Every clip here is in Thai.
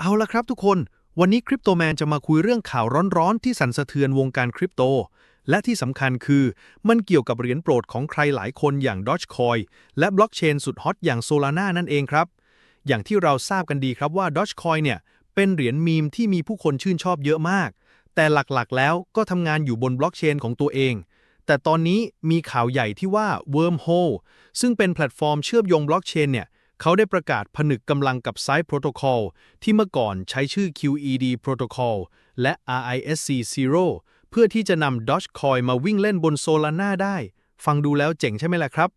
เอาละครับทุกคน วันนี้คริปโตแมนจะมาคุยเรื่องข่าวร้อนๆ ที่สั่นสะเทือนวงการคริปโต และที่สำคัญคือมันเกี่ยวกับเหรียญโปรดของใครหลายคนอย่าง Dogecoin และบล็อกเชนสุดฮอตอย่าง Solana นั่นเองครับ อย่างที่เราทราบกันดีครับว่า Dogecoin เนี่ย เป็นเหรียญมีมที่มีผู้คนชื่นชอบเยอะมาก แต่หลักๆ แล้วก็ทำงานอยู่บนบล็อกเชนของตัวเอง แต่ตอนนี้มีข่าวใหญ่ที่ว่า Wormhole ซึ่งเป็นแพลตฟอร์มเชื่อมโยงบล็อกเชนเนี่ย เขาได้ประกาศผนึกกำลังกับ Side Protocol ที่เมื่อก่อนใช้ชื่อ QED Protocol และ RISC Zero เพื่อที่จะนำ Dogecoin มาวิ่งเล่นบน Solana ได้ ฟังดูแล้วเจ๋งใช่ไหมล่ะครับ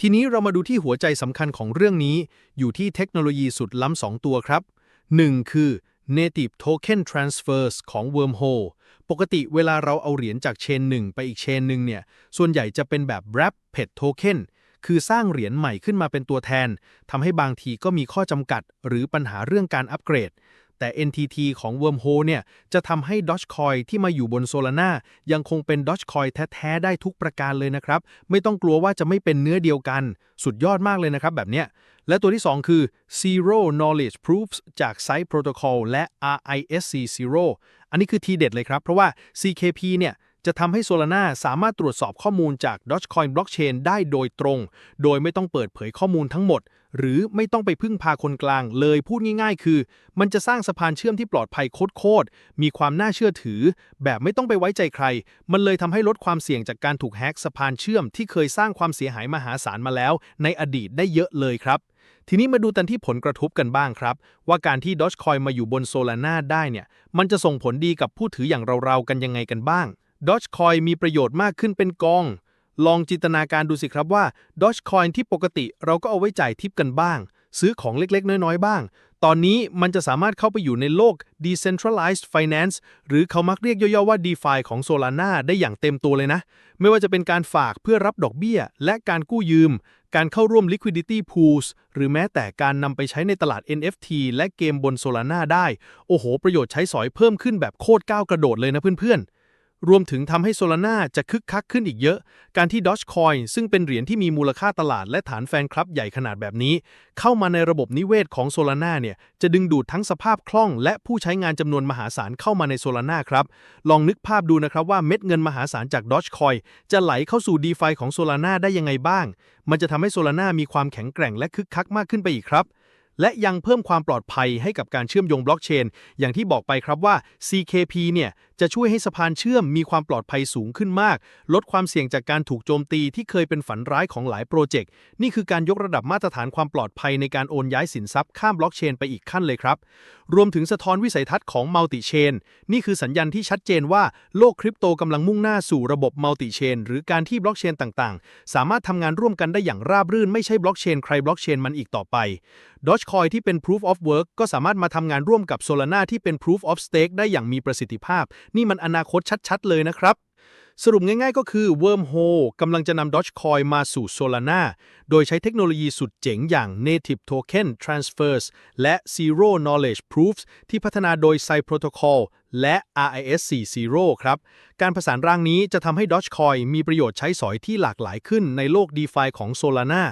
ทีนี้เรามาดูที่หัวใจสำคัญของเรื่องนี้ อยู่ที่เทคโนโลยีสุดล้ำสองตัวครับ 1. คือ Native Token Transfers ของ Wormhole ปกติเวลาเราเอาเหรียญจากเชนหนึ่งไปอีกเชนหนึ่งเนี่ย ส่วนใหญ่จะเป็นแบบ Wrapped Token คือสร้างเหรียญใหม่ขึ้นมาเป็นตัวแทนทำให้บางทีก็มีข้อจำกัด หรือปัญหาเรื่องการอัปเกรด แต่ NTT ของ Wormhole เนี่ย จะทำให้ Dogecoin ที่มาอยู่บน Solana ยังคงเป็น Dogecoin แท้ ๆ ได้ทุกประการเลยนะครับ ไม่ต้องกลัวว่าจะไม่เป็นเนื้อเดียวกัน สุดยอดมากเลยนะครับแบบเนี้ยและตัวที่ 2 คือ Zero Knowledge Proofs จาก Side Protocol และ RISC Zero อันนี้คือทีเด็ดเลยครับ เพราะว่า CKP เนี่ย จะทำให้ Solana สามารถตรวจสอบข้อมูลจาก Dogecoin Blockchain ได้โดยตรง โดยไม่ต้องเปิดเผยข้อมูลทั้งหมด หรือไม่ต้องไปพึ่งพาคนกลาง เลยพูดง่ายๆ คือ มันจะสร้างสะพานเชื่อมที่ปลอดภัยโคตรๆ มีความน่าเชื่อถือ แบบไม่ต้องไปไว้ใจใคร มันเลยทำให้ลดความเสี่ยงจากการถูกแฮกสะพานเชื่อมที่เคยสร้างความเสียหายมหาศาลมาแล้ว ในอดีตได้เยอะเลยครับทีนี้มาดูกันที่ผลกระทบกันบ้างครับ ว่าการที่ Dogecoin มาอยู่บน Solana ได้เนี่ย มันจะส่งผลดีกับผู้ถืออย่างเราๆ กันยังไงกันบ้าง Dogecoin มีประโยชน์มากขึ้นเป็นกอง ลองจินตนาการดูสิครับว่า Dogecoin ที่ปกติเราก็เอาไว้จ่ายทิปกันบ้าง ซื้อของเล็กๆ น้อยๆ บ้าง ตอนนี้มันจะสามารถเข้าไปอยู่ในโลก decentralized finance หรือเขามักเรียกย่อๆว่า DeFi ของ Solana ได้อย่างเต็มตัวเลยนะ ไม่ว่าจะเป็นการฝากเพื่อรับดอกเบี้ย และการกู้ยืม การเข้าร่วม liquidity pools หรือแม้แต่การนำไปใช้ในตลาด NFT และเกมบน Solana ได้ โอ้โห ประโยชน์ใช้สอยเพิ่มขึ้นแบบโคตรก้าวกระโดดเลยนะเพื่อนๆ รวมถึงทำให้ Solana จะคึกคักขึ้นอีกเยอะ การที่ Dogecoin ซึ่งเป็นเหรียญที่มีมูลค่าตลาดและฐานแฟนคลับใหญ่ขนาดแบบนี้ เข้ามาในระบบนิเวศของ Solana เนี่ยจะดึงดูดทั้งสภาพคล่อง และผู้ใช้งานจำนวนมหาศาลเข้ามาใน Solana ครับ ลองนึกภาพดูนะครับว่าเม็ดเงินมหาศาลจาก Dogecoin จะไหลเข้าสู่ DeFi ของ Solana ได้ยังไงบ้าง มันจะทำให้ Solana มีความแข็งแกร่งและคึกคักมากขึ้นไปอีกครับ และยังเพิ่มความปลอดภัยให้กับการเชื่อมโยงบล็อกเชน อย่างที่บอกไปครับว่า CKP เนี่ยจะช่วยให้สะพานเชื่อมมีความปลอดภัยสูงขึ้นมาก ลดความเสี่ยงจากการถูกโจมตีที่เคยเป็นฝันร้ายของหลายโปรเจกต์ นี่คือการยกระดับมาตรฐานความปลอดภัยในการโอนย้ายสินทรัพย์ข้ามบล็อกเชนไปอีกขั้นเลยครับ รวมถึงสะท้อนวิสัยทัศน์ของมัลติเชน นี่คือสัญญาณที่ชัดเจนว่าโลกคริปโตกำลังมุ่งหน้าสู่ระบบมัลติเชนหรือการที่บล็อกเชนต่างๆ สามารถทำงานร่วมกันได้อย่างราบรื่นไม่ใช่บล็อกเชนใครบล็อกเชนมันอีกต่อไป Dogecoin ที่เป็น Proof of Work ก็สามารถมาทำงานร่วมกับ Solana ที่เป็น Proof of Stake ได้อย่างมีประสิทธิภาพ นี่มันอนาคตชัดๆ เลยนะครับ สรุปง่ายๆก็คือ Wormhole กำลังจะนำ Dogecoin มาสู่ Solana โดยใช้เทคโนโลยีสุดเจ๋งอย่าง Native Token Transfers และ Zero Knowledge Proofs ที่พัฒนาโดย Side Protocol และ RISC Zero ครับ การผสานร่างนี้จะทำให้ Dogecoin มีประโยชน์ใช้สอยที่หลากหลายขึ้นในโลก DeFi ของ Solana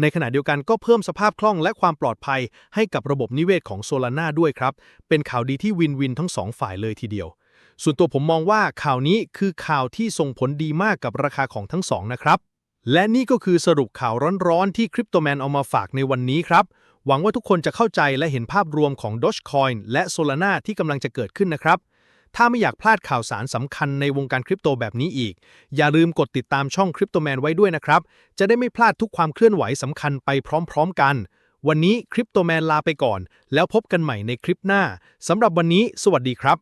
ในขณะเดียวกันก็เพิ่มสภาพคล่องและความปลอดภัยให้กับระบบนิเวศของ Solana ด้วยครับ เป็นข่าวดีที่วินวินทั้งสองฝ่ายเลยทีเดียว ส่วนตัวผมมองว่าข่าวนี้คือข่าวที่ส่งผลดีมากกับราคาของทั้งสองนะครับ และนี่ก็คือสรุปข่าวร้อนๆ ที่คริปโตแมนเอามาฝากในวันนี้ครับ หวังว่าทุกคนจะเข้าใจและเห็นภาพรวมของ Dogecoin และ Solana ที่กำลังจะเกิดขึ้นนะครับ ถ้าไม่อยากพลาดข่าวสารสำคัญในวงการคริปโตแบบนี้อีก อย่าลืมกดติดตามช่องคริปโตแมนไว้ด้วยนะครับ จะได้ไม่พลาดทุกความเคลื่อนไหวสำคัญไปพร้อม ๆ กันวันนี้คริปโตแมนลาไปก่อน แล้วพบกันใหม่ในคลิปหน้า สำหรับวันนี้ สวัสดีครับ